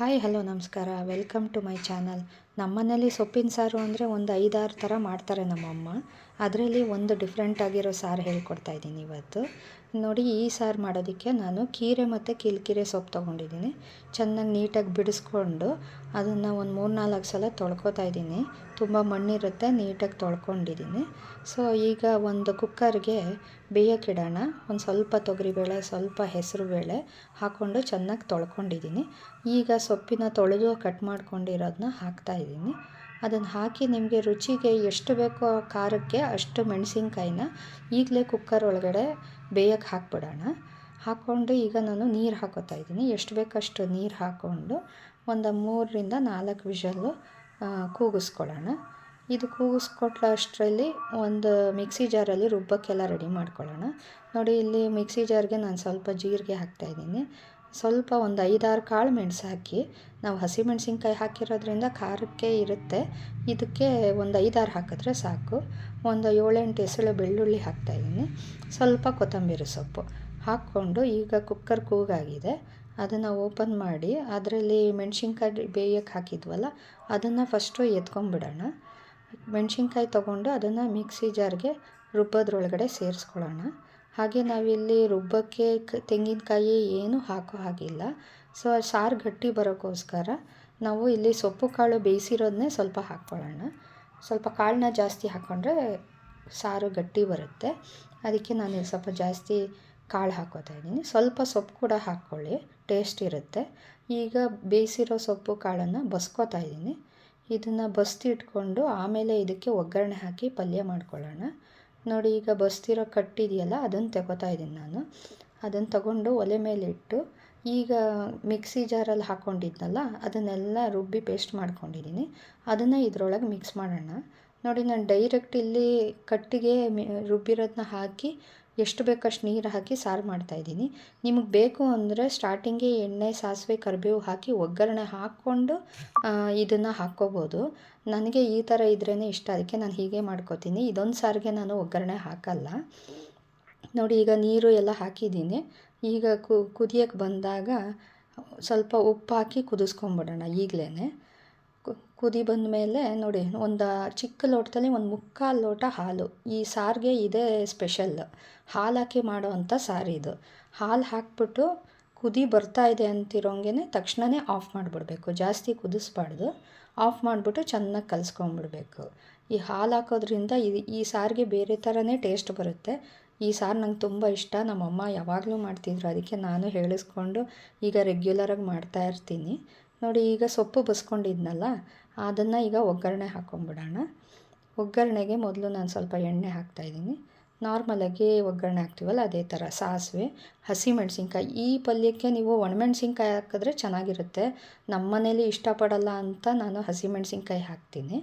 Hi hello ನಮಸ್ಕಾರ. Welcome to my channel ನಮ್ಮನೇಲಿ ಸೊಪ್ಪಿನ ಸಾರು ಅಂದರೆ ಒಂದು ಐದಾರು ಥರ ಮಾಡ್ತಾರೆ ನಮ್ಮಮ್ಮ. ಅದರಲ್ಲಿ ಒಂದು ಡಿಫ್ರೆಂಟ್ ಆಗಿರೋ ಸಾರು ಹೇಳ್ಕೊಡ್ತಾ ಇದ್ದೀನಿ ಇವತ್ತು. ನೋಡಿ, ಈ ಸಾರು ಮಾಡೋದಕ್ಕೆ ನಾನು ಕೀರೆ ಮತ್ತು ಕಿಲ್ಕಿರೆ ಸೊಪ್ಪು ತೊಗೊಂಡಿದ್ದೀನಿ. ಚೆನ್ನಾಗಿ ನೀಟಾಗಿ ಬಿಡಿಸ್ಕೊಂಡು ಅದನ್ನು ಒಂದು ಮೂರು ನಾಲ್ಕು ಸಲ ತೊಳ್ಕೊತಾ ಇದ್ದೀನಿ. ತುಂಬ ಮಣ್ಣಿರುತ್ತೆ, ನೀಟಾಗಿ ತೊಳ್ಕೊಂಡಿದ್ದೀನಿ. ಸೊ ಈಗ ಒಂದು ಕುಕ್ಕರ್ಗೆ ಬೇಯೋಕ್ಕಿಡೋಣ ಒಂದು ಸ್ವಲ್ಪ ತೊಗರಿಬೇಳೆ, ಸ್ವಲ್ಪ ಹೆಸರು ಬೇಳೆ ಹಾಕ್ಕೊಂಡು ಚೆನ್ನಾಗಿ ತೊಳ್ಕೊಂಡಿದ್ದೀನಿ. ಈಗ ಸೊಪ್ಪಿನ ತೊಳೆದು ಕಟ್ ಮಾಡ್ಕೊಂಡಿರೋದನ್ನ ಹಾಕ್ತಾಯಿದ್ದೀನಿ ಅದನ್ನು ಹಾಕಿ ನಿಮಗೆ ರುಚಿಗೆ ಎಷ್ಟು ಬೇಕೋ ಖಾರಕ್ಕೆ ಅಷ್ಟು ಮೆಣಸಿನ್ಕಾಯಿನ ಈಗಲೇ ಕುಕ್ಕರ್ ಒಳಗಡೆ ಬೇಯಕ್ಕೆ ಹಾಕ್ಬಿಡೋಣ. ಹಾಕ್ಕೊಂಡು ಈಗ ನಾನು ನೀರು ಹಾಕೋತಾ ಇದ್ದೀನಿ. ಎಷ್ಟು ಬೇಕಷ್ಟು ನೀರು ಹಾಕ್ಕೊಂಡು ಒಂದು ಮೂರರಿಂದ ನಾಲ್ಕು ವಿಷಲ್ಲು ಕೂಗಿಸ್ಕೊಳ್ಳೋಣ. ಇದು ಕೂಗಿಸ್ಕೊಟ್ಲಷ್ಟರಲ್ಲಿ ಒಂದು ಮಿಕ್ಸಿ ಜಾರಲ್ಲಿ ರುಬ್ಬಕ್ಕೆಲ್ಲ ರೆಡಿ ಮಾಡ್ಕೊಳ್ಳೋಣ. ನೋಡಿ ಇಲ್ಲಿ ಮಿಕ್ಸಿ ಜಾರ್ಗೆ ನಾನು ಸ್ವಲ್ಪ ಜೀರಿಗೆ ಹಾಕ್ತಾಯಿದ್ದೀನಿ ಸ್ವಲ್ಪ ಒಂದು ಐದಾರು ಕಾಳು ಮೆಣಸು ಹಾಕಿ, ನಾವು ಹಸಿಮೆಣ್ಸಿನ್ಕಾಯಿ ಹಾಕಿರೋದ್ರಿಂದ ಖಾರಕ್ಕೆ ಇರುತ್ತೆ. ಇದಕ್ಕೆ ಒಂದು ಐದಾರು ಹಾಕಿದ್ರೆ ಸಾಕು. ಒಂದು ಏಳೆಂಟು ಎಸಳು ಬೆಳ್ಳುಳ್ಳಿ ಹಾಕ್ತಾಯಿದ್ದೀನಿ ಸ್ವಲ್ಪ ಕೊತ್ತಂಬರಿ ಸೊಪ್ಪು ಹಾಕ್ಕೊಂಡು ಈಗ ಕುಕ್ಕರ್ ಕೂಗಾಗಿದೆ. ಅದನ್ನು ಓಪನ್ ಮಾಡಿ, ಅದರಲ್ಲಿ ಮೆಣಸಿನ್ಕಾಯಿ ಬೇಯಕ್ಕೆ ಹಾಕಿದ್ವಲ್ಲ, ಅದನ್ನು ಫಸ್ಟು ಎತ್ಕೊಂಡ್ಬಿಡೋಣ. ಮೆಣಸಿನ್ಕಾಯಿ ತೊಗೊಂಡು ಅದನ್ನು ಮಿಕ್ಸಿ ಜಾರ್ಗೆ ರುಬ್ಬೋದ್ರೊಳಗಡೆ ಸೇರಿಸ್ಕೊಳ್ಳೋಣ. ಹಾಗೆ ನಾವಿಲ್ಲಿ ರುಬ್ಬಕ್ಕೆ ತೆಂಗಿನಕಾಯಿ ಏನು ಹಾಕೋ ಹಾಗಿಲ್ಲ. ಸೊ ಸಾರು ಗಟ್ಟಿ ಬರೋಕ್ಕೋಸ್ಕರ ನಾವು ಇಲ್ಲಿ ಸೊಪ್ಪು ಕಾಳು ಬೇಯಿಸಿರೋದನ್ನೇ ಸ್ವಲ್ಪ ಹಾಕ್ಕೊಳ್ಳೋಣ. ಸ್ವಲ್ಪ ಕಾಳನ್ನ ಜಾಸ್ತಿ ಹಾಕ್ಕೊಂಡ್ರೆ ಸಾರು ಗಟ್ಟಿ ಬರುತ್ತೆ. ಅದಕ್ಕೆ ನಾನು ಸ್ವಲ್ಪ ಜಾಸ್ತಿ ಕಾಳು ಹಾಕೋತಾ ಇದ್ದೀನಿ. ಸ್ವಲ್ಪ ಸೊಪ್ಪು ಕೂಡ ಹಾಕ್ಕೊಳ್ಳಿ, ಟೇಸ್ಟ್ ಇರುತ್ತೆ. ಈಗ ಬೇಯಿಸಿರೋ ಸೊಪ್ಪು ಕಾಳನ್ನು ಬಸ್ಕೋತಾ ಇದ್ದೀನಿ. ಇದನ್ನು ಬಸ್ತಿ ಇಟ್ಕೊಂಡು ಆಮೇಲೆ ಇದಕ್ಕೆ ಒಗ್ಗರಣೆ ಹಾಕಿ ಪಲ್ಯ ಮಾಡ್ಕೊಳ್ಳೋಣ. ನೋಡಿ, ಈಗ ಬಸ್ತಿರೋ ಕಟ್ಟಿದೆಯಲ್ಲ, ಅದನ್ನು ತಗೋತಾ ಇದ್ದೀನಿ ನಾನು. ಅದನ್ನು ತಗೊಂಡು ಒಲೆ ಮೇಲೆ ಇಟ್ಟು, ಈಗ ಮಿಕ್ಸಿ ಜಾರಲ್ಲಿ ಹಾಕ್ಕೊಂಡಿದ್ನಲ್ಲ ಅದನ್ನೆಲ್ಲ ರುಬ್ಬಿ ಪೇಸ್ಟ್ ಮಾಡ್ಕೊಂಡಿದ್ದೀನಿ. ಅದನ್ನು ಇದರೊಳಗೆ ಮಿಕ್ಸ್ ಮಾಡೋಣ. ನೋಡಿ, ನಾನು ಡೈರೆಕ್ಟ್ ಇಲ್ಲಿ ಕಟ್ಟಿಗೆ ಮಿ ರುಬ್ಬಿರೋದನ್ನ ಹಾಕಿ ಎಷ್ಟು ಬೇಕಷ್ಟು ನೀರು ಹಾಕಿ ಸಾರು ಮಾಡ್ತಾಯಿದ್ದೀನಿ ನಿಮಗೆ ಬೇಕು ಅಂದರೆ ಸ್ಟಾರ್ಟಿಂಗೆ ಎಣ್ಣೆ, ಸಾಸಿವೆ, ಕರಿಬೇವು ಹಾಕಿ ಒಗ್ಗರಣೆ ಹಾಕ್ಕೊಂಡು ಇದನ್ನು ಹಾಕ್ಕೋಬೋದು. ನನಗೆ ಈ ಥರ ಇದ್ರೇ ಇಷ್ಟ, ಅದಕ್ಕೆ ನಾನು ಹೀಗೆ ಮಾಡ್ಕೋತೀನಿ. ಇದೊಂದು ಸಾರಿಗೆ ನಾನು ಒಗ್ಗರಣೆ ಹಾಕಲ್ಲ. ನೋಡಿ, ಈಗ ನೀರು ಎಲ್ಲ ಹಾಕಿದ್ದೀನಿ. ಈಗ ಕುದಿಯೋಕ್ಕೆ ಬಂದಾಗ ಸ್ವಲ್ಪ ಉಪ್ಪು ಹಾಕಿ ಕುದಿಸ್ಕೊಂಬಿಡೋಣ ಈಗಲೇ ಕುದಿ ಬಂದ ಮೇಲೆ ನೋಡಿ, ಒಂದು ಚಿಕ್ಕ ಲೋಟದಲ್ಲಿ ಒಂದು ಮುಕ್ಕಾಲು ಲೋಟ ಹಾಲು. ಈ ಸಾರಿಗೆ ಇದೇ ಸ್ಪೆಷಲ್. ಹಾಲು ಹಾಕಿ ಮಾಡೋ ಅಂಥ ಸಾರು ಇದು. ಹಾಲು ಹಾಕ್ಬಿಟ್ಟು ಕುದಿ ಬರ್ತಾ ಇದೆ ಅಂತಿರೋಂಗೆ ತಕ್ಷಣವೇ ಆಫ್ ಮಾಡಿಬಿಡ್ಬೇಕು. ಜಾಸ್ತಿ ಕುದಿಸ್ಬಾರ್ದು. ಆಫ್ ಮಾಡಿಬಿಟ್ಟು ಚೆನ್ನಾಗಿ ಕಲಿಸ್ಕೊಂಬಿಡ್ಬೇಕು. ಈ ಹಾಲು ಹಾಕೋದ್ರಿಂದ ಈ ಈ ಸಾರಿಗೆ ಬೇರೆ ಥರನೇ ಟೇಸ್ಟ್ ಬರುತ್ತೆ. ಈ ಸಾರು ನಂಗೆ ತುಂಬ ಇಷ್ಟ. ನಮ್ಮಮ್ಮ ಯಾವಾಗಲೂ ಮಾಡ್ತಿದ್ರು. ಅದಕ್ಕೆ ನಾನು ಹೇಳಿಸ್ಕೊಂಡು ಈಗ ರೆಗ್ಯುಲರಾಗಿ ಮಾಡ್ತಾ ಇರ್ತೀನಿ. ನೋಡಿ, ಈಗ ಸೊಪ್ಪು ಬಸ್ಕೊಂಡಿದ್ನಲ್ಲ, ಅದನ್ನು ಈಗ ಒಗ್ಗರಣೆ ಹಾಕ್ಕೊಂಬಿಡೋಣ ಒಗ್ಗರಣೆಗೆ ಮೊದಲು ನಾನು ಸ್ವಲ್ಪ ಎಣ್ಣೆ ಹಾಕ್ತಾಯಿದ್ದೀನಿ ನಾರ್ಮಲಾಗಿ ಒಗ್ಗರಣೆ ಹಾಕ್ತೀವಲ್ಲ, ಅದೇ ಥರ ಸಾಸಿವೆ, ಹಸಿಮೆಣ್ಸಿನ್ಕಾಯಿ. ಈ ಪಲ್ಯಕ್ಕೆ ನೀವು ಒಣಮೆಣ್ಸಿನ್ಕಾಯಿ ಹಾಕಿದ್ರೆ ಚೆನ್ನಾಗಿರುತ್ತೆ. ನಮ್ಮ ಮನೇಲಿ ಇಷ್ಟಪಡಲ್ಲ ಅಂತ ನಾನು ಹಸಿಮೆಣ್ಸಿನ್ಕಾಯಿ ಹಾಕ್ತೀನಿ.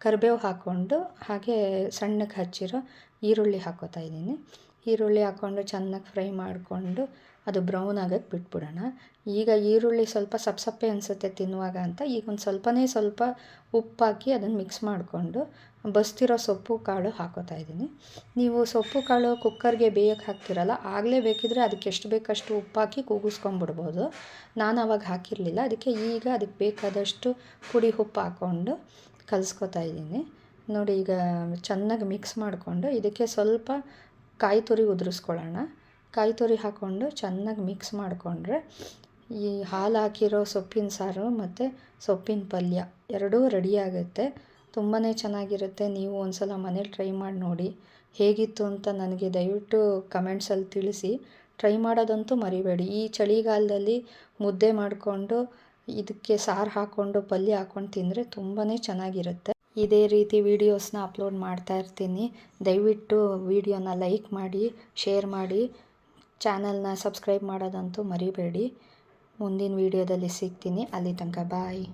ಕರಿಬೇವು ಹಾಕ್ಕೊಂಡು ಹಾಗೆ ಸಣ್ಣಗೆ ಹಚ್ಚಿರೋ ಈರುಳ್ಳಿ ಹಾಕೋತಾ ಇದ್ದೀನಿ. ಈರುಳ್ಳಿ ಹಾಕ್ಕೊಂಡು ಚೆನ್ನಾಗಿ ಫ್ರೈ ಮಾಡಿಕೊಂಡು ಅದು ಬ್ರೌನ್ ಆಗೋಕ್ಕೆ ಬಿಟ್ಬಿಡೋಣ. ಈಗ ಈರುಳ್ಳಿ ಸ್ವಲ್ಪ ಸಪ್ಸಪ್ಪೆ ಅನಿಸುತ್ತೆ ತಿನ್ನುವಾಗ ಅಂತ ಈಗ ಒಂದು ಸ್ವಲ್ಪನೇ ಸ್ವಲ್ಪ ಉಪ್ಪಾಕಿ ಅದನ್ನು ಮಿಕ್ಸ್ ಮಾಡಿಕೊಂಡು ಬಸ್ತಿರೋ ಸೊಪ್ಪು ಕಾಳು ಹಾಕೋತಾ ಇದ್ದೀನಿ. ನೀವು ಸೊಪ್ಪು ಕಾಳು ಕುಕ್ಕರ್ಗೆ ಬೇಯಕ್ಕೆ ಹಾಕ್ತಿರಲ್ಲ ಆಗಲೇ ಬೇಕಿದ್ರೆ ಅದಕ್ಕೆ ಎಷ್ಟು ಬೇಕಷ್ಟು ಉಪ್ಪಾಕಿ ಕೂಗಿಸ್ಕೊಂಬಿಡ್ಬೋದು ನಾನು ಅವಾಗ ಹಾಕಿರಲಿಲ್ಲ, ಅದಕ್ಕೆ ಈಗ ಅದಕ್ಕೆ ಬೇಕಾದಷ್ಟು ಪುಡಿ ಉಪ್ಪು ಹಾಕ್ಕೊಂಡು ಕಲಿಸ್ಕೊತಾ ಇದ್ದೀನಿ. ನೋಡಿ ಈಗ ಚೆನ್ನಾಗಿ ಮಿಕ್ಸ್ ಮಾಡಿಕೊಂಡು ಇದಕ್ಕೆ ಸ್ವಲ್ಪ ಕಾಯಿ ತುರಿ ಉದುರಿಸ್ಕೊಳ್ಳೋಣ. ಕಾಯಿ ತುರಿ ಹಾಕ್ಕೊಂಡು ಚೆನ್ನಾಗಿ ಮಿಕ್ಸ್ ಮಾಡಿಕೊಂಡ್ರೆ ಈ ಹಾಲು ಹಾಕಿರೋ ಸೊಪ್ಪಿನ ಸಾರು ಮತ್ತು ಸೊಪ್ಪಿನ ಪಲ್ಯ ಎರಡೂ ರೆಡಿಯಾಗುತ್ತೆ ತುಂಬಾ ಚೆನ್ನಾಗಿರುತ್ತೆ. ನೀವು ಒಂದು ಸಲ ಮನೇಲಿ ಟ್ರೈ ಮಾಡಿ ನೋಡಿ. ಹೇಗಿತ್ತು ಅಂತ ನನಗೆ ದಯವಿಟ್ಟು ಕಮೆಂಟ್ಸಲ್ಲಿ ತಿಳಿಸಿ. ಟ್ರೈ ಮಾಡೋದಂತೂ ಮರಿಬೇಡಿ. ಈ ಚಳಿಗಾಲದಲ್ಲಿ ಮುದ್ದೆ ಮಾಡಿಕೊಂಡು ಇದಕ್ಕೆ ಸಾರು ಹಾಕ್ಕೊಂಡು ಪಲ್ಯ ಹಾಕ್ಕೊಂಡು ತಿಂದರೆ ತುಂಬಾ ಚೆನ್ನಾಗಿರುತ್ತೆ. ಇದೇ ರೀತಿ ವೀಡಿಯೋಸ್ನ ಅಪ್ಲೋಡ್ ಮಾಡ್ತಾ ಇರ್ತೀನಿ. ದಯವಿಟ್ಟು ವೀಡಿಯೋನ ಲೈಕ್ ಮಾಡಿ, ಶೇರ್ ಮಾಡಿ. ಚಾನಲ್ನ ಸಬ್ಸ್ಕ್ರೈಬ್ ಮಾಡೋದಂತೂ ಮರಿಬೇಡಿ. ಮುಂದಿನ ವೀಡಿಯೋದಲ್ಲಿ ಸಿಗ್ತೀನಿ. ಅಲ್ಲಿ ತನಕ ಬಾಯ್.